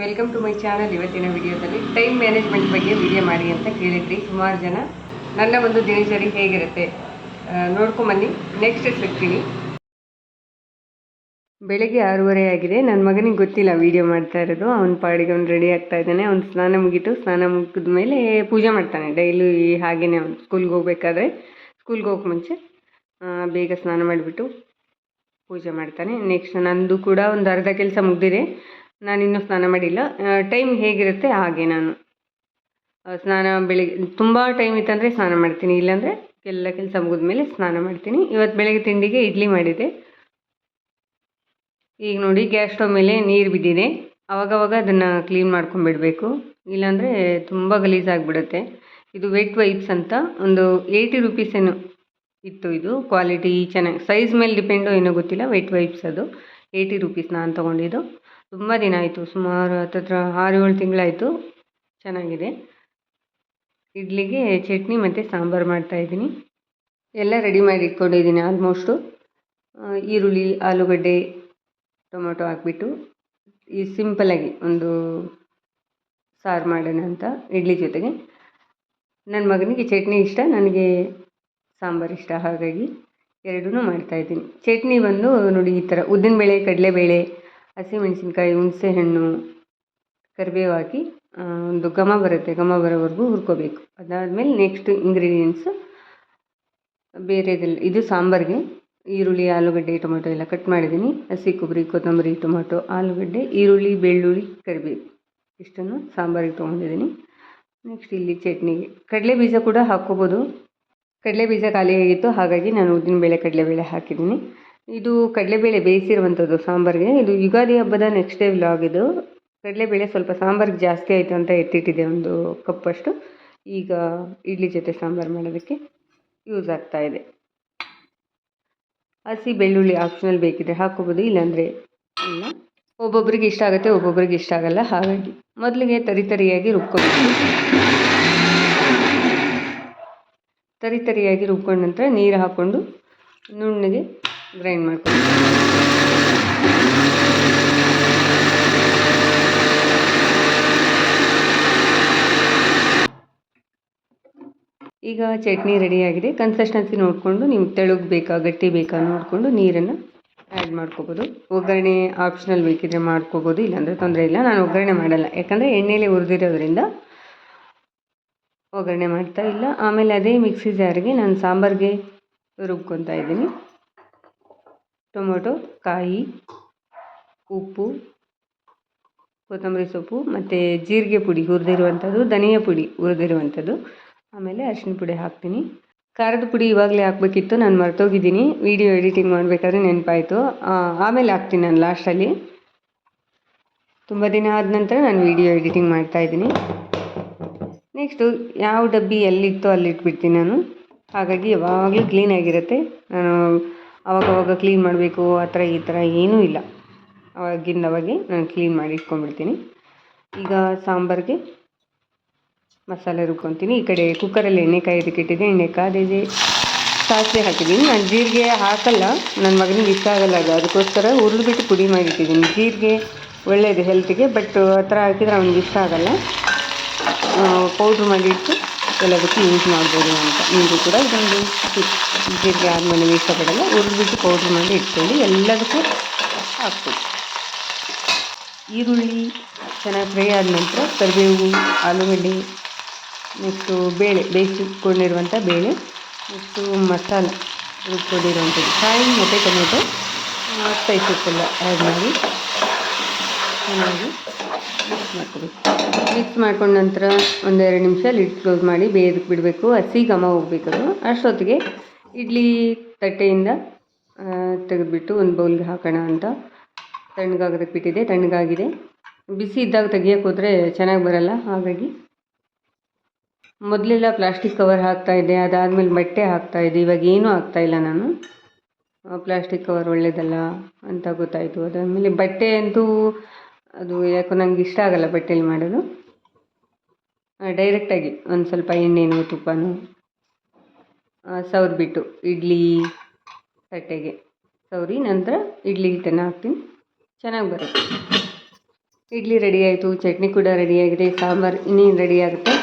Welcome to my channel ಇವತ್ತಿನ ವಿಡಿಯೋದಲ್ಲಿ time management ಬಗ್ಗೆ ವಿಡಿಯೋ ಮಾಡಿ ಅಂತ ಕೇಳಿದ್ರಿ ಸುಮಾರು ಜನ. ನನ್ನ ಒಂದು ದಿನಚರಿ ಹೇಗಿರುತ್ತೆ? ನೋಡ್ಕೊಂಬನ್ನಿ. ನೆಕ್ಸ್ಟ್ ಸಿಗ್ತೀನಿ. ಬೆಳಗ್ಗೆ ಆರೂವರೆ ಆಗಿದೆ. ನನ್ನ ಮಗನಿಗೆ ಗೊತ್ತಿಲ್ಲ ವೀಡಿಯೋ ಮಾಡ್ತಾ ಇರೋದು. ಅವ್ನ ಪಾಡಿಗೆ ಅವ್ನು ರೆಡಿ ಆಗ್ತಾ ಇದ್ದಾನೆ. ಅವ್ನು ಸ್ನಾನ ಮುಗೀತು. ಸ್ನಾನ ಮುಗಿದ ಮೇಲೆ ಪೂಜೆ ಮಾಡ್ತಾನೆ. ಡೈಲಿ ಹಾಗೇನೆ ಅವ್ನು ಸ್ಕೂಲ್ಗೆ ಹೋಗ್ಬೇಕಾದ್ರೆ ಸ್ಕೂಲ್ಗೆ ಹೋಗಕ್ಕೆ ಮುಂಚೆ ಬೇಗ ಸ್ನಾನ ಮಾಡಿಬಿಟ್ಟು ಪೂಜೆ ಮಾಡ್ತಾನೆ. ನೆಕ್ಸ್ಟ್ ನಂದು ಕೂಡ ಒಂದು ಅರ್ಧ ಕೆಲಸ ಮುಗ್ದಿದೆ. ನಾನಿನ್ನೂ ಸ್ನಾನ ಮಾಡಿಲ್ಲ. ಟೈಮ್ ಹೇಗಿರುತ್ತೆ ಹಾಗೆ ನಾನು. ಸ್ನಾನ ಬೆಳಿಗ್ಗೆ ತುಂಬ ಟೈಮ್ ಇತ್ತಂದರೆ ಸ್ನಾನ ಮಾಡ್ತೀನಿ. ಇಲ್ಲಾಂದರೆ ಎಲ್ಲ ಕೆಲಸ ಮುಗಿದ್ಮೇಲೆ ಸ್ನಾನ ಮಾಡ್ತೀನಿ. ಇವತ್ತು ಬೆಳಗ್ಗೆ ತಿಂಡಿಗೆ ಇಡ್ಲಿ ಮಾಡಿದೆ. ಈಗ ನೋಡಿ, ಗ್ಯಾಸ್ ಸ್ಟವ್ ಮೇಲೆ ನೀರು ಬಿದ್ದಿದೆ. ಅವಾಗವಾಗ ಅದನ್ನು ಕ್ಲೀನ್ ಮಾಡ್ಕೊಂಡ್ಬಿಡ್ಬೇಕು ಇಲ್ಲಾಂದರೆ ತುಂಬ ಗಲೀಜಾಗಿಬಿಡುತ್ತೆ ಇದು ವೆಟ್ ವೈಪ್ಸ್ ಅಂತ ಒಂದು ಏಯ್ಟಿ ರುಪೀಸ್ ಏನು ಇತ್ತು ಇದು. ಕ್ವಾಲಿಟಿ ಚೆನ್ನಾಗಿ ಸೈಜ್ ಮೇಲೆ ಡಿಪೆಂಡು ಏನೋ ಗೊತ್ತಿಲ್ಲ. ವೆಟ್ ವೈಪ್ಸ್ ಅದು. ಏಯ್ಟಿ ರುಪೀಸ್ ನಾನು ತೊಗೊಂಡಿದ್ದು. ತುಂಬ ದಿನ ಆಯಿತು, ಸುಮಾರು ಹತ್ತತ್ರ ಆರು ಏಳು ತಿಂಗಳಾಯಿತು. ಚೆನ್ನಾಗಿದೆ. ಇಡ್ಲಿಗೆ ಚಟ್ನಿ ಮತ್ತು ಸಾಂಬಾರು ಮಾಡ್ತಾಯಿದ್ದೀನಿ ಎಲ್ಲ ರೆಡಿ ಮಾಡಿ ಇಟ್ಕೊಂಡಿದ್ದೀನಿ ಆಲ್ಮೋಸ್ಟು ಈರುಳ್ಳಿ, ಆಲೂಗಡ್ಡೆ, ಟೊಮೊಟೊ ಹಾಕ್ಬಿಟ್ಟು, ಈ ಸಿಂಪಲಾಗಿ ಒಂದು ಸಾರು ಮಾಡೋಣ ಅಂತ ಇಡ್ಲಿ ಜೊತೆಗೆ. ನನ್ನ ಮಗನಿಗೆ ಚಟ್ನಿ ಇಷ್ಟ, ನನಗೆ ಸಾಂಬಾರು ಇಷ್ಟ. ಹಾಗಾಗಿ ಎರಡೂ ಮಾಡ್ತಾಯಿದ್ದೀನಿ ಚಟ್ನಿ ಬಂದು ನೋಡಿ ಈ ಥರ ಉದ್ದಿನಬೇಳೆ, ಕಡಲೆಬೇಳೆ ಹಸಿಮೆಣಸಿನ್ಕಾಯಿ ಹುಣಸೆಹಣ್ಣು ಕರಿಬೇವು ಹಾಕಿ ಒಂದು ಘಮ ಬರುತ್ತೆ. ಘಮ ಬರೋವರೆಗೂ ಹುರ್ಕೋಬೇಕು. ಅದಾದಮೇಲೆ ನೆಕ್ಸ್ಟ್ ಇಂಗ್ರೀಡಿಯೆಂಟ್ಸು ಬೇರೆದೆಲ್ಲ, ಇದು ಸಾಂಬಾರಿಗೆ. ಈರುಳ್ಳಿ, ಆಲೂಗಡ್ಡೆ, ಟೊಮೊಟೊ ಎಲ್ಲ ಕಟ್ ಮಾಡಿದ್ದೀನಿ. ಹಸಿ ಕೊಬ್ಬರಿ, ಕೊತ್ತಂಬರಿ, ಟೊಮೊಟೊ, ಆಲೂಗಡ್ಡೆ, ಈರುಳ್ಳಿ, ಬೆಳ್ಳುಳ್ಳಿ, ಕರಿಬೇವು. ಇಷ್ಟನ್ನು ಸಾಂಬಾರಿಗೆ ತೊಗೊಂಡಿದ್ದೀನಿ. ನೆಕ್ಸ್ಟ್ ಇಲ್ಲಿ ಚಟ್ನಿಗೆ ಕಡಲೆ ಬೀಜ ಕೂಡ ಹಾಕ್ಕೋಬೋದು. ಕಡಲೆ ಬೀಜ ಖಾಲಿಯಾಗಿತ್ತು ಹಾಗಾಗಿ ನಾನು ಉದ್ದಿನಬೇಳೆ, ಕಡಲೆಬೇಳೆ ಹಾಕಿದ್ದೀನಿ. ಇದು ಕಡಲೆಬೇಳೆ ಬೇಯಿಸಿರುವಂಥದ್ದು ಸಾಂಬಾರಿಗೆ. ಇದು ಯುಗಾದಿ ಹಬ್ಬದ ನೆಕ್ಸ್ಟ್ ಡೇ ವ್ಲಾಗ್ ಇದು. ಕಡಲೆಬೇಳೆ ಸ್ವಲ್ಪ ಸಾಂಬಾರಿಗೆ ಜಾಸ್ತಿ ಆಯಿತು ಅಂತ ಎತ್ತಿಟ್ಟಿದೆ ಒಂದು ಕಪ್ಪಷ್ಟು. ಈಗ ಇಡ್ಲಿ ಜೊತೆ ಸಾಂಬಾರು ಮಾಡೋದಕ್ಕೆ ಯೂಸ್ ಆಗ್ತಾ ಇದೆ. ಹಸಿ ಬೆಳ್ಳುಳ್ಳಿ ಆಪ್ಷನಲ್ ಬೇಕಿದ್ರೆ ಹಾಕ್ಕೋಬೋದು, ಇಲ್ಲಾಂದರೆ ಇಲ್ಲ. ಒಬ್ಬೊಬ್ರಿಗೆ ಇಷ್ಟ ಆಗುತ್ತೆ, ಒಬ್ಬೊಬ್ರಿಗೆ ಇಷ್ಟ ಆಗಲ್ಲ. ಹಾಗಾಗಿ ಮೊದಲಿಗೆ ತರಿ ತರಿಯಾಗಿ ರುಬ್ಕೋಬೇಕು. ತರಿ ತರಿಯಾಗಿ ರುಬ್ಕೊಂಡ ನಂತರ ನೀರು ಹಾಕ್ಕೊಂಡು ನುಣ್ಣಗೆ ಗ್ರೈಂಡ್ ಮಾಡ್ಕೊಂಡು ಈಗ ಚಟ್ನಿ ರೆಡಿಯಾಗಿದೆ ಕನ್ಸಿಸ್ಟೆನ್ಸಿ ನೋಡಿಕೊಂಡು ನಿಮ್ಗೆ ತೆಳುಗೆ ಬೇಕಾ, ಗಟ್ಟಿ ಬೇಕಾ ನೋಡಿಕೊಂಡು ನೀರನ್ನು ಆ್ಯಡ್ ಮಾಡ್ಕೋಬೋದು. ಒಗ್ಗರಣೆ ಆಪ್ಷನಲ್ ಬೇಕಿದ್ರೆ ಮಾಡ್ಕೋಬೋದು, ಇಲ್ಲಾಂದರೆ ತೊಂದರೆ ಇಲ್ಲ. ನಾನು ಒಗ್ಗರಣೆ ಮಾಡಲ್ಲ. ಯಾಕಂದರೆ ಎಣ್ಣೆಲೆ ಹುರಿದಿರೋದ್ರಿಂದ ಒಗ್ಗರಣೆ ಮಾಡ್ತಾ ಇಲ್ಲ. ಆಮೇಲೆ ಅದೇ ಮಿಕ್ಸಿ ಜಾರಿಗೆ ನಾನು ಸಾಂಬಾರಿಗೆ ರುಬ್ಕೊತಾ ಇದ್ದೀನಿ. ಟೊಮೊಟೊ, ಕಾಯಿ, ಉಪ್ಪು, ಕೊತ್ತಂಬರಿ ಸೊಪ್ಪು ಮತ್ತು ಜೀರಿಗೆ ಪುಡಿ ಹುರಿದಿರುವಂಥದ್ದು ಧನಿಯಾ ಪುಡಿ ಹುರಿದಿರುವಂಥದ್ದು ಆಮೇಲೆ ಅರಿಶಿನ ಪುಡಿ ಹಾಕ್ತೀನಿ. ಖಾರದ ಪುಡಿ ಇವಾಗಲೇ ಹಾಕಬೇಕಿತ್ತು, ನಾನು ಮರ್ತೋಗಿದ್ದೀನಿ. ವಿಡಿಯೋ ಎಡಿಟಿಂಗ್ ಮಾಡಬೇಕಾದ್ರೆ ನೆನಪಾಯಿತು. ಆಮೇಲೆ ಹಾಕ್ತೀನಿ ನಾನು ಲಾಸ್ಟಲ್ಲಿ. ತುಂಬ ದಿನ ಆದ ನಂತರ ನಾನು ವಿಡಿಯೋ ಎಡಿಟಿಂಗ್ ಮಾಡ್ತಾಯಿದ್ದೀನಿ ನೆಕ್ಸ್ಟು ಯಾವ ಡಬ್ಬಿ ಎಲ್ಲಿತ್ತೋ ಅಲ್ಲಿ ಇಟ್ಬಿಡ್ತೀನಿ ನಾನು. ಹಾಗಾಗಿ ಯಾವಾಗಲೂ ಕ್ಲೀನಾಗಿರುತ್ತೆ ನಾನು ಅವಾಗವಾಗ ಕ್ಲೀನ್ ಮಾಡಬೇಕು, ಆ ಥರ ಈ ಥರ ಏನೂ ಇಲ್ಲ. ಅವಾಗಿಂದ ಅವಾಗೆ ನಾನು ಕ್ಲೀನ್ ಮಾಡಿ ಇಟ್ಕೊಂಡ್ಬಿಡ್ತೀನಿ. ಈಗ ಸಾಂಬಾರಿಗೆ ಮಸಾಲೆ ರುಬ್ಕೊತೀನಿ. ಈ ಕಡೆ ಕುಕ್ಕರಲ್ಲಿ ಎಣ್ಣೆ ಕಾಯೋದಕ್ಕೆ ಇಟ್ಟಿದ್ದೆ ಎಣ್ಣೆ ಕಾದಿದೆ. ಸಾಸಿವೆ ಹಾಕಿದ್ದೀನಿ. ನಾನು ಜೀರಿಗೆ ಹಾಕಲ್ಲ. ನನ್ನ ಮಗನಿಗೆ ಇಷ್ಟ ಆಗಲ್ಲ ಅದು. ಅದಕ್ಕೋಸ್ಕರ ಹುರಿದ್ಬಿಟ್ಟು ಪುಡಿ ಮಾಡಿಟ್ಟಿದ್ದೀನಿ. ಜೀರಿಗೆ ಒಳ್ಳೆಯದು ಹೆಲ್ತಿಗೆ ಬಟ್ ಆ ಥರ ಹಾಕಿದ್ರೆ ಅವ್ನಿಗೆ ಇಷ್ಟ ಆಗಲ್ಲ. ಪೌಡ್ರ್ ಮಾಡಿಟ್ಟು ಎಲ್ಲದಕ್ಕೂ ಯೂಸ್ ಮಾಡ್ಬೋದು ಅಂತ. ನೀವು ಕೂಡ ಇದೊಂದು. ಜೀರಿಗೆ ಆದಮೇಲೆ ಇಷ್ಟಪಡಲ್ಲ ಹುರಿದ್ಬಿಟ್ಟು ಪೌಡ್ರ್ ಮಾಡಿ ಇಟ್ಕೊಳ್ಳಿ ಎಲ್ಲದಕ್ಕೂ ಹಾಕ್ಬೋದು. ಈರುಳ್ಳಿ ಚೆನ್ನಾಗಿ ಫ್ರೈ ಆದ ನಂತರ ಕರಿಬೇವು, ಆಲೂಗಡ್ಡೆ, ನೆಕ್ಸ್ಟು ಬೇಳೆ ಬೇಯಿಸಿಕೊಂಡಿರುವಂಥ ಬೇಳೆ, ನೆಕ್ಸ್ಟು ಮಸಾಲೆ ರುಬ್ಕೊಂಡಿರುವಂಥದ್ದು. ಕಾಯಿ ಮತ್ತು ಟೊಮೆಟೊ ಸ್ಪೈಸಸ್ ಎಲ್ಲ ಆ್ಯಡ್ ಮಾಡಿ ಚೆನ್ನಾಗಿ ಮಿಕ್ಸ್ ಮಾಡ್ಕೋಬೇಕು ಮಿಕ್ಸ್ ಮಾಡ್ಕೊಂಡ ನಂತರ ಒಂದೆರಡು ನಿಮಿಷ ಲಿಡ್ ಕ್ಲೋಸ್ ಮಾಡಿ ಬೇಯದಕ್ಕೆ ಬಿಡಬೇಕು. ಹಸಿ ಘಮ ಹೋಗ್ಬೇಕು ಅದು. ಅಷ್ಟೊತ್ತಿಗೆ ಇಡ್ಲಿ ತಟ್ಟೆಯಿಂದ ತೆಗೆದುಬಿಟ್ಟು ಒಂದು ಬೌಲ್ಗೆ ಹಾಕೋಣ ಅಂತ. ತಣ್ಣಗಾಗೋದಕ್ಕೆ ಬಿಟ್ಟಿದೆ, ತಣ್ಣಗಾಗಿದೆ. ಬಿಸಿ ಇದ್ದಾಗ ತೆಗಿಯೋಕೆ ಹೋದರೆ ಚೆನ್ನಾಗಿ ಬರಲ್ಲ. ಹಾಗಾಗಿ ಮೊದಲೆಲ್ಲ ಪ್ಲಾಸ್ಟಿಕ್ ಕವರ್ ಹಾಕ್ತಾಯಿದ್ದೆ ಅದಾದಮೇಲೆ ಬಟ್ಟೆ ಹಾಕ್ತಾಯಿದ್ದೆ ಇವಾಗ ಏನೂ ಹಾಕ್ತಾಯಿಲ್ಲ ನಾನು. ಪ್ಲಾಸ್ಟಿಕ್ ಕವರ್ ಒಳ್ಳೆಯದಲ್ಲ ಅಂತ ಗೊತ್ತಾಯಿತು. ಅದಾದಮೇಲೆ ಬಟ್ಟೆ ಅಂತೂ ಅದು ಯಾಕೋ ನನಗೆ ಇಷ್ಟ ಆಗಲ್ಲ ಬಟ್ಟೆಲಿ ಮಾಡೋದು. ಡೈರೆಕ್ಟಾಗಿ ಒಂದು ಸ್ವಲ್ಪ ಎಣ್ಣೆನೋ, ತುಪ್ಪನೋ ಸವರ್ಬಿಟ್ಟು ಇಡ್ಲಿ, ತಟ್ಟೆಗೆ ಸವರಿ, ನಂತರ ಇಡ್ಲಿ ಹಿಟ್ಟನ್ನು ಹಾಕ್ತೀನಿ. ಚೆನ್ನಾಗಿ ಬರುತ್ತೆ. ಇಡ್ಲಿ ರೆಡಿ ಆಯಿತು, ಚಟ್ನಿ ಕೂಡ ರೆಡಿಯಾಗಿದೆ ಸಾಂಬಾರು ಇನ್ನೇನು ರೆಡಿ ಆಗುತ್ತೆ?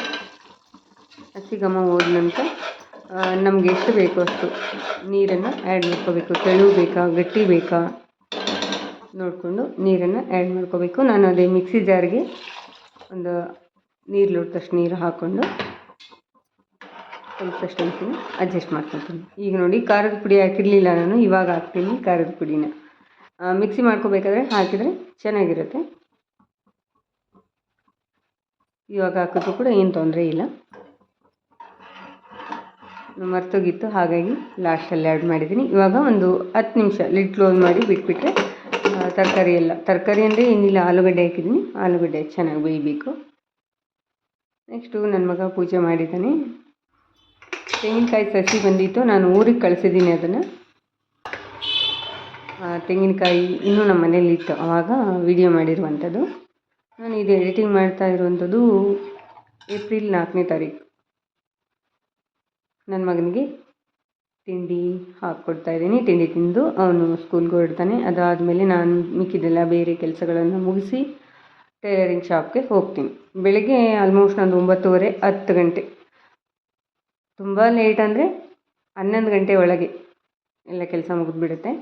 ಹಸಿ ಘಮ ಹೋದ ನಂತರ ನಮ್ಗೆ ಎಷ್ಟು ಬೇಕೋ ಅಷ್ಟು ನೀರನ್ನು ಆ್ಯಡ್ ಮಾಡ್ಕೋಬೇಕು. ತೆಳು ಬೇಕಾ, ಗಟ್ಟಿ ಬೇಕಾ? ನೋಡಿಕೊಂಡು ನೀರನ್ನು ಆ್ಯಡ್ ಮಾಡ್ಕೋಬೇಕು. ನಾನು ಅದೇ ಮಿಕ್ಸಿ ಜಾರ್ಗೆ ಒಂದು ನೀರು ಲೋಟದಷ್ಟು ನೀರು ಹಾಕ್ಕೊಂಡು ಕನ್ಸಿಸ್ಟೆನ್ಸಿನ ಅಡ್ಜಸ್ಟ್ ಮಾಡ್ಕೊತೀನಿ. ಈಗ ನೋಡಿ ಖಾರದ ಪುಡಿ ಹಾಕಿರಲಿಲ್ಲ ನಾನು, ಇವಾಗ ಹಾಕ್ತೀನಿ ಖಾರದ ಪುಡಿನ. ಮಿಕ್ಸಿ ಮಾಡ್ಕೋಬೇಕಾದ್ರೆ ಹಾಕಿದರೆ ಚೆನ್ನಾಗಿರುತ್ತೆ. ಇವಾಗ ಹಾಕಿದ್ರು ಕೂಡ ಏನು ತೊಂದರೆ ಇಲ್ಲ. ಮರ್ತೋಗಿತ್ತು, ಹಾಗಾಗಿ ಲಾಸ್ಟಲ್ಲಿ ಆ್ಯಡ್ ಮಾಡಿದ್ದೀನಿ. ಇವಾಗ ಒಂದು ಹತ್ತು ನಿಮಿಷ ಲಿಡ್ ಕ್ಲೋಸ್ ಮಾಡಿ ಬಿಟ್ಬಿಟ್ರೆ ತರಕಾರಿ ಎಲ್ಲ, ತರಕಾರಿ ಅಂದರೆ ಏನಿಲ್ಲ, ಆಲೂಗಡ್ಡೆ ಹಾಕಿದ್ದೀನಿ. ಆಲೂಗಡ್ಡೆ ಚೆನ್ನಾಗಿ ಬೇಯಬೇಕು. ನೆಕ್ಸ್ಟು ನನ್ನ ಮಗ ಪೂಜೆ ಮಾಡಿದ್ದಾನೆ. ತೆಂಗಿನಕಾಯಿ ಸಸಿ ಬಂದಿತ್ತು, ನಾನು ಊರಿಗೆ ಕಳಿಸಿದ್ದೀನಿ ಅದನ್ನು. ತೆಂಗಿನಕಾಯಿ ಇನ್ನೂ ನಮ್ಮ ಮನೇಲಿ ಇತ್ತು ಆವಾಗ ವಿಡಿಯೋ ಮಾಡಿರುವಂಥದ್ದು. ನಾನು ಇದು ಎಡಿಟಿಂಗ್ ಮಾಡ್ತಾ ಇರುವಂಥದ್ದು ಏಪ್ರಿಲ್ ನಾಲ್ಕನೇ ತಾರೀಕು. ನನ್ನ ಮಗನಿಗೆ ತಿಂಡಿ ಹಾಕ್ಕೊಡ್ತಾ ಇದ್ದೀನಿ. ತಿಂಡಿ ತಿಂದು ಅವನು ಸ್ಕೂಲ್ಗೆ ಹೊರಡ್ತಾನೆ. ಅದಾದಮೇಲೆ ನಾನು ಮಿಕ್ಕಿದೆಲ್ಲ ಬೇರೆ ಕೆಲಸಗಳನ್ನು ಮುಗಿಸಿ ಟೈಲರಿಂಗ್ ಶಾಪ್ಗೆ ಹೋಗ್ತೀನಿ. ಬೆಳಗ್ಗೆ ಆಲ್ಮೋಸ್ಟ್ ಒಂದು ಒಂಬತ್ತುವರೆ, ಹತ್ತು ಗಂಟೆ. ತುಂಬ ಲೇಟ್ ಅಂದರೆ ಹನ್ನೊಂದು ಗಂಟೆ ಒಳಗೆ ಎಲ್ಲ ಕೆಲಸ ಮುಗಿದ್ಬಿಡುತ್ತೆ.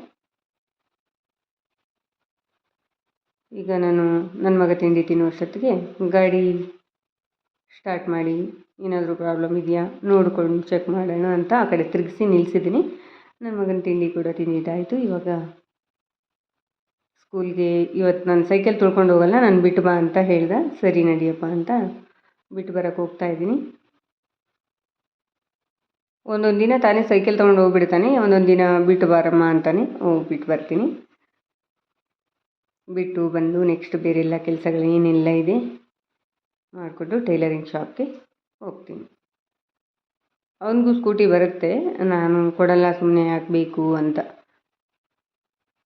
ಈಗ ನಾನು, ನನ್ನ ಮಗ ತಿಂಡಿ ತಿನ್ನುವಷ್ಟೊತ್ತಿಗೆ ಗಾಡಿ ಸ್ಟಾರ್ಟ್ ಮಾಡಿ ಏನಾದರೂ ಪ್ರಾಬ್ಲಮ್ ಇದೆಯಾ ನೋಡ್ಕೊಂಡು ಚೆಕ್ ಮಾಡೋಣ ಅಂತ ಆ ಕಡೆ ತಿರುಗಿಸಿ ನಿಲ್ಲಿಸಿದ್ದೀನಿ. ನನ್ನ ಮಗನ ತಿಂಡಿ ಕೂಡ ತಿಂದಿದ್ದಾಯಿತು. ಇವಾಗ ಸ್ಕೂಲ್ಗೆ ಇವತ್ತು ನಾನು ಸೈಕಲ್ ತೊಳ್ಕೊಂಡು ಹೋಗಲ್ಲ, ನಾನು ಬಿಟ್ಟು ಬಾ ಅಂತ ಹೇಳ್ದೆ. ಸರಿ ನಡಿಯಪ್ಪ ಅಂತ ಬಿಟ್ಟು ಬರೋಕೆ ಹೋಗ್ತಾ ಇದ್ದೀನಿ. ಒಂದೊಂದು ದಿನ ತಾನೇ ಸೈಕಲ್ ತೊಗೊಂಡು ಹೋಗ್ಬಿಡ್ತಾನೆ, ಒಂದೊಂದು ದಿನ ಬಿಟ್ಟು ಬಾರಮ್ಮ ಅಂತಾನೆ ಹೋಗ್ಬಿಟ್ಟು ಬರ್ತೀನಿ. ಬಿಟ್ಟು ಬಂದು ನೆಕ್ಸ್ಟ್ ಬೇರೆಲ್ಲ ಕೆಲಸಗಳು ಏನೆಲ್ಲ ಇದೆ? ಮಾಡಿಕೊಂಡು ಟೈಲರಿಂಗ್ ಶಾಪ್ಗೆ ಹೋಗ್ತೀನಿ. ಅವನಿಗೂ ಸ್ಕೂಟಿ ಬರುತ್ತೆ, ನಾನು ಕೊಡಲ್ಲ ಸುಮ್ಮನೆ ಹಾಕಬೇಕು ಅಂತ.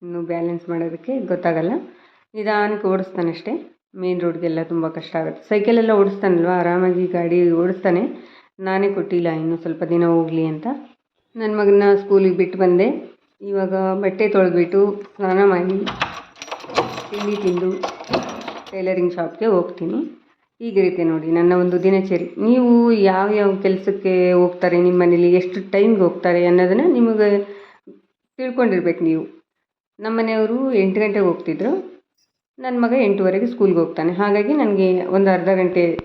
ಇನ್ನು ಬ್ಯಾಲೆನ್ಸ್ ಮಾಡೋದಕ್ಕೆ ಗೊತ್ತಾಗಲ್ಲ. ನಿಧಾನಕ್ಕೆ ಓಡಿಸ್ತಾನೆ ಅಷ್ಟೇ. ಮೇನ್ ರೋಡ್ಗೆಲ್ಲ ತುಂಬ ಕಷ್ಟ ಆಗುತ್ತೆ. ಸೈಕಲೆಲ್ಲ ಓಡಿಸ್ತಾನಲ್ವ? ಆರಾಮಾಗಿ ಗಾಡಿ ಓಡಿಸ್ತಾನೆ. ನಾನೇ ಕೊಟ್ಟಿಲ್ಲ, ಇನ್ನು ಸ್ವಲ್ಪ ದಿನ ಹೋಗಲಿ ಅಂತ. ನನ್ನ ಮಗನ ಸ್ಕೂಲಿಗೆ ಬಿಟ್ಟು ಬಂದೆ. ಇವಾಗ ಬಟ್ಟೆ ತೊಳೆದ್ಬಿಟ್ಟು ಸ್ನಾನ ಮಾಡಿ ತಿಂಡಿ ತಿಂದು ಟೈಲರಿಂಗ್ ಶಾಪ್ಗೆ ಹೋಗ್ತೀನಿ. ಹೀಗಿರುತ್ತೆ ನೋಡಿ, ನನ್ನ ಒಂದು ದಿನಚರಿ. ನೀವು ಯಾವ ಯಾವ ಕೆಲಸಕ್ಕೆ ಹೋಗ್ತಾರೆ, ನಿಮ್ಮ ಮನೇಲಿ ಎಷ್ಟು ಟೈಮ್ಗೆ ಹೋಗ್ತಾರೆ ಅನ್ನೋದನ್ನು ನಿಮಗೆ ತಿಳ್ಕೊಂಡಿರ್ಬೇಕು ನೀವು. ನಮ್ಮ ಮನೆಯವರು ಎಂಟು ಗಂಟೆಗೆ ಹೋಗ್ತಿದ್ರು. ನನ್ನ ಮಗ ಎಂಟೂವರೆಗೆ ಸ್ಕೂಲ್ಗೆ ಹೋಗ್ತಾನೆ. ಹಾಗಾಗಿ ನನಗೆ ಒಂದು ಅರ್ಧ ಗಂಟೆ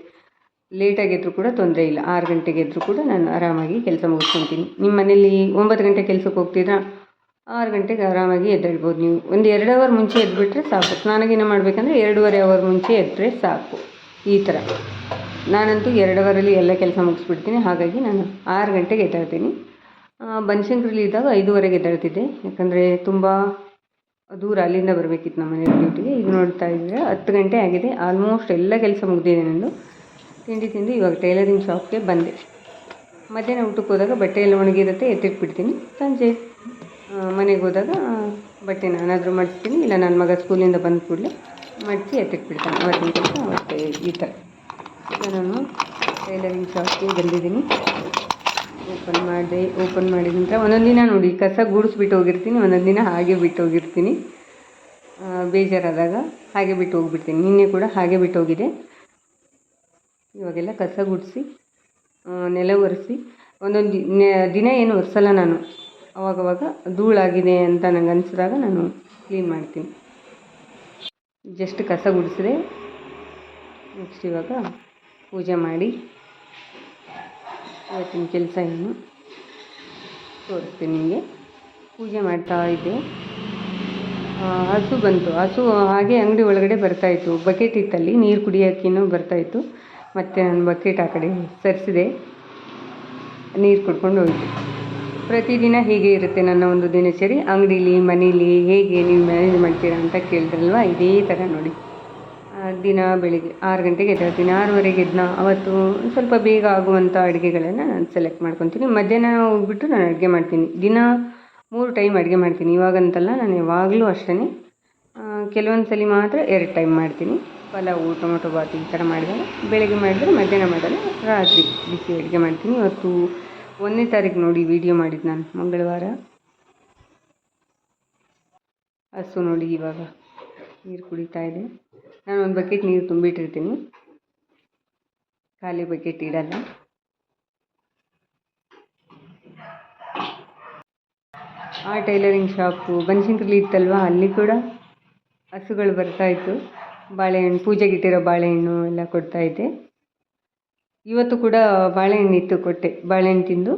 ಲೇಟಾಗಿ ಎದ್ದರೂ ಕೂಡ ತೊಂದರೆ ಇಲ್ಲ. ಆರು ಗಂಟೆಗೆ ಇದ್ದರೂ ಕೂಡ ನಾನು ಆರಾಮಾಗಿ ಕೆಲಸ ಮುಗಿಸ್ಕೊತೀನಿ. ನಿಮ್ಮ ಮನೇಲಿ ಒಂಬತ್ತು ಗಂಟೆ ಕೆಲಸಕ್ಕೆ ಹೋಗ್ತಿದ್ರಾ? ಆರು ಗಂಟೆಗೆ ಆರಾಮಾಗಿ ಎದ್ದೇಳ್ಬೋದು ನೀವು. ಒಂದು ಎರಡು ಅವರ್ ಮುಂಚೆ ಎದ್ದುಬಿಟ್ರೆ ಸಾಕು. ಸ್ನಾನಗಿನ ಮಾಡಬೇಕಂದ್ರೆ ಎರಡೂವರೆ ಅವರ್ ಮುಂಚೆ ಎದ್ದರೆ ಸಾಕು. ಈ ಥರ. ನಾನಂತೂ ಎರಡು ಅವರಲ್ಲಿ ಎಲ್ಲ ಕೆಲಸ ಮುಗಿಸ್ಬಿಡ್ತೀನಿ. ಹಾಗಾಗಿ ನಾನು ಆರು ಗಂಟೆಗೆ ಎದ್ದಾಡ್ತೀನಿ ಬನಶಂಕರಲ್ಲಿ ಇದ್ದಾಗ ಐದೂವರೆಗೆ ಎದ್ದಾಡ್ತಿದ್ದೆ ಯಾಕಂದರೆ ತುಂಬ ದೂರ ಅಲ್ಲಿಂದ ಬರಬೇಕಿತ್ತು ನಮ್ಮ ಮನೆ ಡ್ಯೂಟಿಗೆ. ಈಗ ನೋಡ್ತಾ ಇದ್ದರೆ ಹತ್ತು ಗಂಟೆ ಆಗಿದೆ. ಆಲ್ಮೋಸ್ಟ್ ಎಲ್ಲ ಕೆಲಸ ಮುಗಿದಿದೆ ನಂದು. ತಿಂಡಿ ತಿಂದು ಇವಾಗ ಟೈಲರಿಂಗ್ ಶಾಪ್ಗೆ ಬಂದೆ. ಮಧ್ಯಾಹ್ನ ಊಟಕ್ಕೆ ಹೋದಾಗ ಬಟ್ಟೆ ಎಲ್ಲ ಒಣಗಿರುತ್ತೆ, ಎತ್ತಿಟ್ಬಿಡ್ತೀನಿ. ಸಂಜೆ ಮನೆಗೆ ಹೋದಾಗ ಬಟ್ಟೆ ನಾನಾದರೂ ಮಾಡಿಸ್ತೀನಿ. ಇಲ್ಲ, ನನ್ನ ಮಗ ಸ್ಕೂಲಿಂದ ಬಂದ ಕೂಡಲೇ ಮಡಿಸಿ ಎತ್ತಿಟ್ಬಿಡ್ತಾನೆ. ಅವತ್ತಿನ ಕೆಲಸ ಅವತ್ತು ಈ ಥರ. ನಾನು ಟೈಲರಿಂಗ್ ಶಾಪ್ಗೆ ಬಂದಿದ್ದೀನಿ. ಓಪನ್ ಮಾಡಿದೆ. ಓಪನ್ ಮಾಡಿದ ನಂತರ ಒಂದೊಂದು ದಿನ ನೋಡಿ, ಕಸ ಗೂಡಿಸ್ಬಿಟ್ಟು ಹೋಗಿರ್ತೀನಿ. ಒಂದೊಂದು ದಿನ ಹಾಗೆ ಬಿಟ್ಟು ಹೋಗಿರ್ತೀನಿ. ಬೇಜಾರಾದಾಗ ಹಾಗೆ ಬಿಟ್ಟು ಹೋಗಿಬಿಡ್ತೀನಿ. ನಿನ್ನೆ ಕೂಡ ಹಾಗೆ ಬಿಟ್ಟು ಹೋಗಿದೆ. ಇವಾಗೆಲ್ಲ ಕಸ ಗುಡಿಸಿ ನೆಲ ಒರೆಸಿ, ಒಂದೊಂದು ದಿನ ಏನು ಒರೆಸಲ್ಲ ನಾನು. ಅವಾಗವಾಗ ಧೂಳಾಗಿದೆ ಅಂತ ನನಗೆ ಅನಿಸಿದಾಗ ನಾನು ಕ್ಲೀನ್ ಮಾಡ್ತೀನಿ. ಜಸ್ಟ್ ಕಸ ಗುಡಿಸಿದೆ. ನೆಕ್ಸ್ಟ್ ಇವಾಗ ಪೂಜೆ ಮಾಡಿ ಇವತ್ತಿನ ಕೆಲಸ ಏನು ತೋರಿಸ್ತೀನಿ ನಿಮಗೆ. ಪೂಜೆ ಮಾಡ್ತಾ ಇದ್ದೆ. ಹಸು ಬಂತು. ಹಸು ಹಾಗೆ ಅಂಗಡಿ ಒಳಗಡೆ ಬರ್ತಾಯಿತ್ತು ಬಕೆಟ್ ಇತ್ತಲ್ಲಿ. ನೀರು ಕುಡಿಯೋಕ್ಕೇನೋ ಬರ್ತಾಯಿತ್ತು ಮತ್ತು ನಾನು ಬಕೆಟ್ ಆ ಕಡೆ ಸರಿಸಿದೆ. ನೀರು ಕುಡ್ಕೊಂಡು ಹೋಯಿತು ಪ್ರತಿದಿನ ಹೀಗೆ ಇರುತ್ತೆ ನನ್ನ ಒಂದು ದಿನಚರಿ. ಅಂಗಡಿಲಿ, ಮನೇಲಿ ಹೇಗೆ ನೀವು ಮ್ಯಾನೇಜ್ ಮಾಡ್ತೀರಾ ಅಂತ ಕೇಳಿದ್ರಲ್ವ? ಇದೇ ಥರ ನೋಡಿ. ದಿನ ಬೆಳಿಗ್ಗೆ, ಆರು ಗಂಟೆಗೆ ಎದ್ದೇಳ್ತೀನಿ. ಆರೂವರೆಗೆ ಎದ್ದನ ಅವತ್ತು ಸ್ವಲ್ಪ ಬೇಗ ಆಗುವಂಥ ಅಡುಗೆಗಳನ್ನು ನಾನು ಸೆಲೆಕ್ಟ್ ಮಾಡ್ಕೊತೀನಿ. ಮಧ್ಯಾಹ್ನ ಹೋಗ್ಬಿಟ್ಟು ನಾನು ಅಡುಗೆ ಮಾಡ್ತೀನಿ. ದಿನ ಮೂರು ಟೈಮ್ ಅಡುಗೆ ಮಾಡ್ತೀನಿ. ಇವಾಗಂತಲ್ಲ ನಾನು ಯಾವಾಗಲೂ ಅಷ್ಟೇ ಕೆಲವೊಂದು ಸಲ ಮಾತ್ರ ಎರಡು ಟೈಮ್ ಮಾಡ್ತೀನಿ. ಪಲಾವು, ಟೊಮೊಟೊ ಬಾತ್ ಈ ಥರ ಮಾಡಿದಾಗ. ಬೆಳಗ್ಗೆ ಮಾಡಿದರೆ ಮಧ್ಯಾಹ್ನ ಮಾಡಲ್ಲ ರಾತ್ರಿ ಬಿಸಿ ಅಡುಗೆ ಮಾಡ್ತೀನಿ. ಇವತ್ತು ಒಂದನೇ ತಾರೀಕು ನೋಡಿ ವಿಡಿಯೋ ಮಾಡಿದ್ದು ನಾನು, ಮಂಗಳವಾರ. ಹಸು ನೋಡಿ ಇವಾಗ ನೀರು ಕುಡಿತಾ ಇದೆ. ನಾನು ಒಂದು ಬಕೆಟ್ ನೀರು ತುಂಬಿಟ್ಟಿರ್ತೀನಿ. ಖಾಲಿ ಬಕೆಟ್ ಇಡಲ್ಲ. ಆ ಟೈಲರಿಂಗ್ ಶಾಪು ಬನಶಂಕರಲ್ಲಿ ಇತ್ತಲ್ವಾ, ಅಲ್ಲಿ ಕೂಡ ಹಸುಗಳು ಬರ್ತಾಯಿತ್ತು ಬಾಳೆಹಣ್ಣು, ಪೂಜೆಗೆ ಇಟ್ಟಿರೋ ಬಾಳೆಹಣ್ಣು ಎಲ್ಲ ಕೊಡ್ತಾಯಿದ್ದೆ ಇವತ್ತು ಕೂಡ ಬಾಳೆಹಣ್ಣು ಇತ್ತು ಕೊಟ್ಟೆ. ಬಾಳೆಹಣ್ಣು ತಿಂದು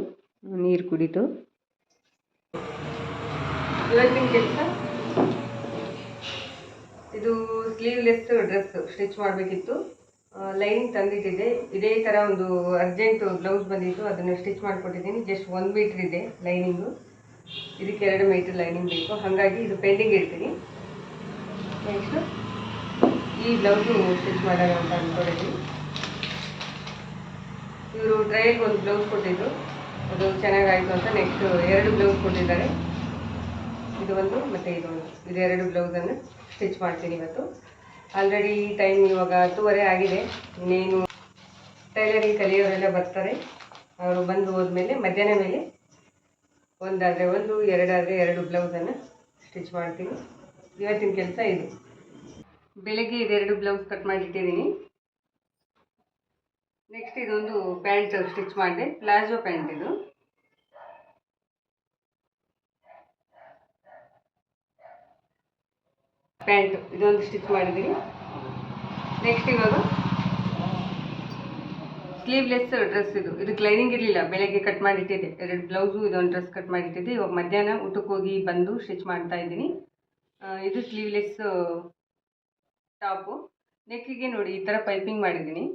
ನೀರು ಕುಡಿತು ಇದು ಸ್ಲೀವ್ಲೆಸ್ ಡ್ರೆಸ್ ಸ್ಟಿಚ್ ಮಾಡಬೇಕಿತ್ತು. ಲೈನ್ ತಂದಿಟ್ಟಿದೆ ಇದೇ ಥರ ಒಂದು ಅರ್ಜೆಂಟ್ ಬ್ಲೌಸ್ ಬಂದಿತ್ತು. ಅದನ್ನು ಸ್ಟಿಚ್ ಮಾಡಿಕೊಟ್ಟಿದ್ದೀನಿ. ಜಸ್ಟ್ ಒಂದು ಮೀಟ್ರ್ ಇದೆ ಲೈನಿಂಗು ಇದಕ್ಕೆ ಎರಡು ಮೀಟ್ರ್ ಲೈನಿಂಗ್ ಬೇಕು. ಹಾಗಾಗಿ ಇದು ಪೆಂಡಿಂಗ್ ಇಡ್ತೀನಿ. ನೆಕ್ಸ್ಟು ಈ ಬ್ಲೌಸು ಸ್ಟಿಚ್ ಮಾಡೋಣ ಅಂತ ಅಂದ್ಕೊಂಡಿದ್ದೀನಿ ಇವರು ಟ್ರಯಲ್ಗೆ ಒಂದು ಬ್ಲೌಸ್ ಕೊಟ್ಟಿದ್ರು. ಅದು ಚೆನ್ನಾಗಾಯಿತು ಅಂತ ನೆಕ್ಸ್ಟ್ ಎರಡು ಬ್ಲೌಸ್ ಕೊಟ್ಟಿದ್ದಾರೆ. ಇದು ಒಂದು ಮತ್ತು ಇದು ಒಂದು. ಇದೆರಡು ಬ್ಲೌಸನ್ನು ಸ್ಟಿಚ್ ಮಾಡ್ತೀನಿ ಇವತ್ತು. ಆಲ್ರೆಡಿ ಟೈಮ್ ಇವಾಗ ಹತ್ತುವರೆ ಆಗಿದೆ. ಇನ್ನೇನು ಟೈಲರಿಂಗ್ ಕಲಿಯೋರೆಲ್ಲ ಬರ್ತಾರೆ. ಅವರು ಬಂದು ಹೋದ್ಮೇಲೆ ಮಧ್ಯಾಹ್ನ ಮೇಲೆ ಒಂದಾದರೆ ಒಂದು, ಎರಡಾದರೆ ಎರಡು ಬ್ಲೌಸನ್ನು ಸ್ಟಿಚ್ ಮಾಡ್ತೀನಿ. ಇವತ್ತಿನ ಕೆಲಸ ಇದು. ಬೆಳಗ್ಗೆ ಇದೆರಡು ಬ್ಲೌಸ್ ಕಟ್ ಮಾಡಿಟ್ಟಿದ್ದೀನಿ ನೆಕ್ಸ್ಟ್ ಇದೊಂದು ಪ್ಯಾಂಟ್ ಸ್ಟಿಚ್ ಮಾಡಿದೆ. ಪ್ಲಾಜೋ ಪ್ಯಾಂಟ್ ಇದು. ಪ್ಯಾಂಟ್ ಇದೊಂದು ಸ್ಟಿಚ್ ಮಾಡಿದ್ದೀನಿ. ನೆಕ್ಸ್ಟ್ ಇವಾಗ ಸ್ಲೀವ್ಲೆಸ್ ಡ್ರೆಸ್ ಇದು. ಇದಕ್ಕೆ ಲೈನಿಂಗ್ ಇರಲಿಲ್ಲ. ಬೆಳಗ್ಗೆ ಕಟ್ ಮಾಡಿಟ್ಟಿದ್ದೆ. ಎರಡು ಬ್ಲೌಸು ಇದೊಂದು ಡ್ರೆಸ್ ಕಟ್ ಮಾಡಿಟ್ಟಿದ್ದೆ. ಇವಾಗ ಮಧ್ಯಾಹ್ನ ಊಟಕ್ಕೆ ಹೋಗಿ ಬಂದು ಸ್ಟಿಚ್ ಮಾಡ್ತಾ ಇದ್ದೀನಿ. ಇದು ಸ್ಲೀವ್ಲೆಸ್ ಟಾಪು. ನೆಕ್ಕಿಗೆ ನೋಡಿ ಈ ಥರ ಪೈಪಿಂಗ್ ಮಾಡಿದ್ದೀನಿ.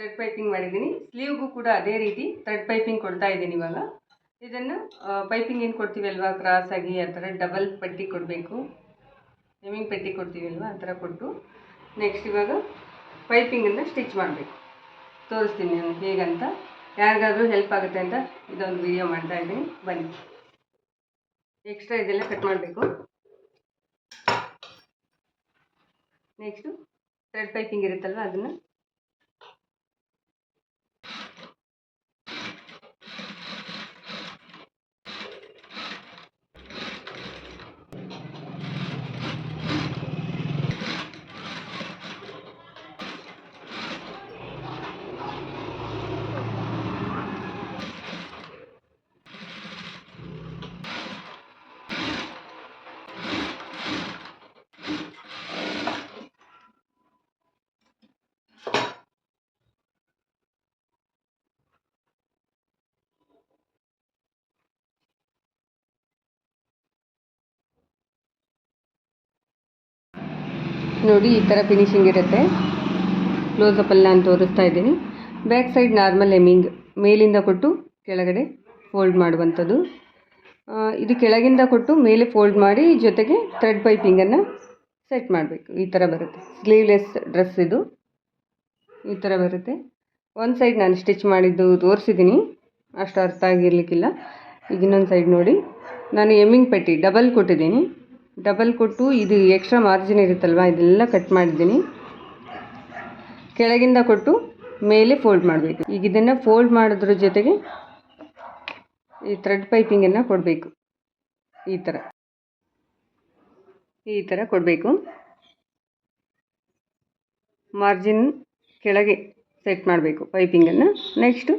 ಥ್ರೆಡ್ ಪೈಪಿಂಗ್ ಮಾಡಿದ್ದೀನಿ. ಸ್ಲೀವ್ಗೂ ಕೂಡ ಅದೇ ರೀತಿ ಥ್ರೆಡ್ ಪೈಪಿಂಗ್ ಕೊಡ್ತಾ ಇದ್ದೀನಿ ಇವಾಗ. ಇದನ್ನು ಪೈಪಿಂಗ್ ಏನು ಕೊಡ್ತೀವಿ ಅಲ್ವಾ? ಕ್ರಾಸ್ ಆಗಿ ಆ ಥರ ಡಬಲ್ ಪಟ್ಟಿ ಕೊಡಬೇಕು. ಹೆಮ್ಮಿಂಗ್ ಪಟ್ಟಿ ಕೊಡ್ತೀವಿ ಅಲ್ವಾ? ಆ ಥರ ಕೊಟ್ಟು ನೆಕ್ಸ್ಟ್ ಇವಾಗ ಪೈಪಿಂಗನ್ನು ಸ್ಟಿಚ್ ಮಾಡಬೇಕು. ತೋರಿಸ್ತೀನಿ ನಾನು ಹೇಗಂತ. ಯಾರಿಗಾದರೂ ಹೆಲ್ಪ್ ಆಗುತ್ತೆ ಅಂತ ಇದೊಂದು ವಿಡಿಯೋ ಮಾಡ್ತಾ ಇದ್ದೀನಿ. ಬನ್ನಿ. ಎಕ್ಸ್ಟ್ರಾ ಇದೆಲ್ಲ ಕಟ್ ಮಾಡಬೇಕು. ನೆಕ್ಸ್ಟು ಥ್ರೆಡ್ ಪೈಪಿಂಗ್ ಇರುತ್ತಲ್ವ ಅದನ್ನು? ನೋಡಿ, ಈ ಥರ ಫಿನಿಶಿಂಗ್ ಇರುತ್ತೆ. ಕ್ಲೋಸಪ್ಪಲ್ಲಿ ನಾನು ತೋರಿಸ್ತಾ ಇದ್ದೀನಿ. ಬ್ಯಾಕ್ ಸೈಡ್ ನಾರ್ಮಲ್ ಎಮ್ಮಿಂಗ್ ಮೇಲಿಂದ ಕೊಟ್ಟು ಕೆಳಗಡೆ ಫೋಲ್ಡ್ ಮಾಡುವಂಥದ್ದು. ಇದು ಕೆಳಗಿಂದ ಕೊಟ್ಟು ಮೇಲೆ ಫೋಲ್ಡ್ ಮಾಡಿ, ಜೊತೆಗೆ ಥ್ರೆಡ್ ಪೈಪಿಂಗನ್ನು ಸೆಟ್ ಮಾಡಬೇಕು. ಈ ಥರ ಬರುತ್ತೆ. ಸ್ಲೀವ್ಲೆಸ್ ಡ್ರೆಸ್ ಇದು. ಈ ಥರ ಬರುತ್ತೆ. ಒಂದು ಸೈಡ್ ನಾನು ಸ್ಟಿಚ್ ಮಾಡಿದ್ದು ತೋರಿಸಿದ್ದೀನಿ ಅಷ್ಟು ಅರ್ಥ ಆಗಿರಲಿಕ್ಕಿಲ್ಲ. ಈಗ ಇನ್ನೊಂದು ಸೈಡ್ ನೋಡಿ. ನಾನು ಎಮ್ಮಿಂಗ್ ಪಟ್ಟಿ ಡಬಲ್ ಕೊಟ್ಟಿದ್ದೀನಿ. ಡಬಲ್ ಕೊಟ್ಟು ಇದು ಎಕ್ಸ್ಟ್ರಾ ಮಾರ್ಜಿನ್ ಇರುತ್ತಲ್ವ? ಇದೆಲ್ಲ ಕಟ್ ಮಾಡಿದ್ದೀನಿ. ಕೆಳಗಿಂದ ಕೊಟ್ಟು ಮೇಲೆ ಫೋಲ್ಡ್ ಮಾಡಬೇಕು. ಈಗ ಇದನ್ನು ಫೋಲ್ಡ್ ಮಾಡೋದ್ರ ಜೊತೆಗೆ ಈ ಥ್ರೆಡ್ ಪೈಪಿಂಗನ್ನು ಕೊಡಬೇಕು. ಈ ಥರ ಈ ಥರ ಕೊಡಬೇಕು. ಮಾರ್ಜಿನ್ ಕೆಳಗೆ ಸೆಟ್ ಮಾಡಬೇಕು ಪೈಪಿಂಗನ್ನು ನೆಕ್ಸ್ಟು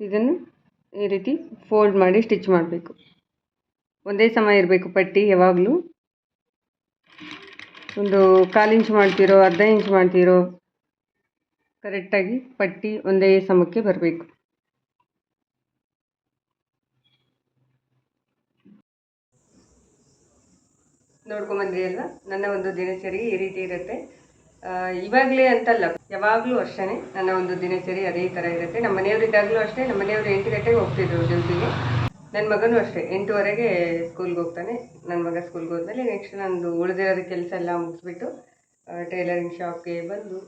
ಇದನ್ನು ಈ ರೀತಿ ಫೋಲ್ಡ್ ಮಾಡಿ ಸ್ಟಿಚ್ ಮಾಡಬೇಕು. ಒಂದೇ ಸಮ ಇರಬೇಕು ಪಟ್ಟಿ ಯಾವಾಗಲೂ. ಒಂದು ಕಾಲು ಇಂಚ್ ಮಾಡ್ತಿರೋ, ಅರ್ಧ ಇಂಚ್ ಮಾಡ್ತಿರೋ ಕರೆಕ್ಟಾಗಿ ಪಟ್ಟಿ ಒಂದೇ ಸಮಕ್ಕೆ ಬರಬೇಕು. ನೋಡ್ಕೊಂಬಂದ್ರಿ ಅಲ್ವಾ? ನನ್ನ ಒಂದು ದಿನಚರಿ ಈ ರೀತಿ ಇರುತ್ತೆ. ಇವಾಗಲೇ ಅಂತಲ್ಲ, ಯಾವಾಗಲೂ ಅಷ್ಟೇ ನನ್ನ ಒಂದು ದಿನಚರಿ ಅದೇ ಥರ ಇರುತ್ತೆ. ನಮ್ಮ ಮನೆಯವರು ಇದ್ದಾಗಲೂ ಅಷ್ಟೇ ನಮ್ಮ ಮನೆಯವರು ಎಂಟು ಗಂಟೆಗೆ ಹೋಗ್ತಿದ್ರು ಡ್ಯೂಟಿಗೆ ನನ್ನ ಮಗನೂ ಅಷ್ಟೇ, ಎಂಟುವರೆಗೆ ಸ್ಕೂಲ್ಗೆ ಹೋಗ್ತಾನೆ. ನನ್ನ ಮಗ ಸ್ಕೂಲ್ಗೆ ಹೋದ್ಮೇಲೆ ನೆಕ್ಸ್ಟ್ ನಂದು ಉಳಿದಿರೋದು ಕೆಲಸ ಎಲ್ಲ ಮುಗಿಸ್ಬಿಟ್ಟು ಟೈಲರಿಂಗ್ ಶಾಪ್ಗೆ ಬಂದು,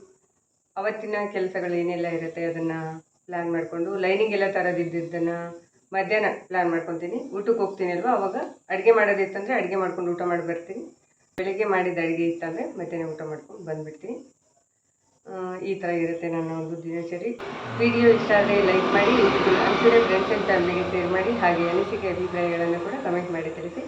ಅವತ್ತಿನ ಕೆಲಸಗಳು ಏನೆಲ್ಲ ಇರುತ್ತೆ ಅದನ್ನು ಪ್ಲ್ಯಾನ್ ಮಾಡಿಕೊಂಡು ಲೈನಿಂಗ್ ಎಲ್ಲ ತರೋದಿದ್ದನ್ನು ಮಧ್ಯಾಹ್ನ ಪ್ಲ್ಯಾನ್ ಮಾಡ್ಕೊತೀನಿ. ಊಟಕ್ಕೆ ಹೋಗ್ತೀನಿ ಅಲ್ವಾ? ಅವಾಗ ಅಡುಗೆ ಮಾಡೋದಿತ್ತಂದರೆ ಅಡುಗೆ ಮಾಡ್ಕೊಂಡು ಊಟ ಮಾಡಿ ಬರ್ತೀನಿ. ಬೆಳಿಗ್ಗೆ ಮಾಡಿದ ಅಡುಗೆ ಇತ್ತಂದರೆ ಮಧ್ಯಾಹ್ನ ಊಟ ಮಾಡ್ಕೊಂಡು ಬಂದುಬಿಡ್ತೀನಿ. ಈ ಥರ ಇರುತ್ತೆ ನನ್ನ ಒಂದು ದಿನಚರಿ. ವಿಡಿಯೋ ಇಷ್ಟ ಆದರೆ ಲೈಕ್ ಮಾಡಿ, ಅನಿಸಿದ್ರೆ ಫ್ರೆಂಡ್ಸ್ ಆ್ಯಂಡ್ ಫ್ಯಾಮಿಲಿಗೆ ಶೇರ್ ಮಾಡಿ, ಹಾಗೆ ಅನಿಸಿಕೆ ಅಭಿಪ್ರಾಯಗಳನ್ನು ಕೂಡ ಕಮೆಂಟ್ ಮಾಡಿ ತಿಳಿಸಿ.